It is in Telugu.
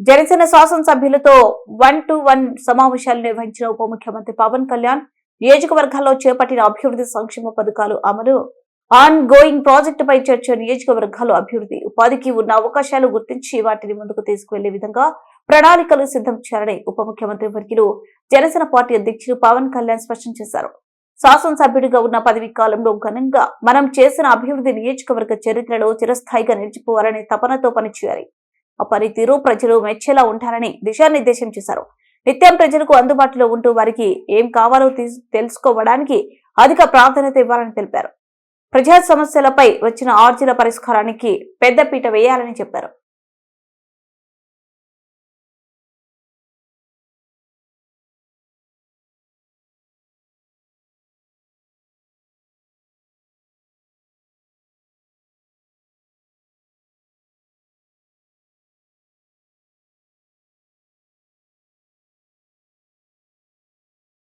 జనసేన శాసనసభ్యులతో వన్ టు వన్ సమావేశాలు నిర్వహించిన ఉప ముఖ్యమంత్రి పవన్ కళ్యాణ్ నియోజకవర్గాల్లో చేపట్టిన అభివృద్ధి సంక్షేమ పథకాలు అమలు ఆన్ గోయింగ్ ప్రాజెక్టుపై చర్చ నియోజకవర్గాలు అభివృద్ధి ఉపాధికి ఉన్న అవకాశాలు గుర్తించి వాటిని ముందుకు తీసుకువెళ్ళే విధంగా ప్రణాళికలు సిద్ధం చేయాలని ఉప ముఖ్యమంత్రి వర్యులు జనసేన పార్టీ అధ్యక్షులు పవన్ కళ్యాణ్ స్పష్టం చేశారు. శాసనసభ్యుడిగా ఉన్న పదవి కాలంలో ఘనంగా మనం చేసిన అభివృద్ధి నియోజకవర్గ చరిత్రలో చిరస్థాయిగా నిలిచిపోవాలనే తపనతో పనిచేయాలి. ఆ పనితీరు ప్రజలు మెచ్చేలా ఉంటారని దిశానిర్దేశం చేశారు. నిత్యం ప్రజలకు అందుబాటులో ఉంటూ వారికి ఏం కావాలో తెలుసుకోవడానికి అధిక ప్రాధాన్యత ఇవ్వాలని తెలిపారు. ప్రజా సమస్యలపై వచ్చిన ఆర్జీల పరిష్కారానికి పెద్దపీట వేయాలని చెప్పారు.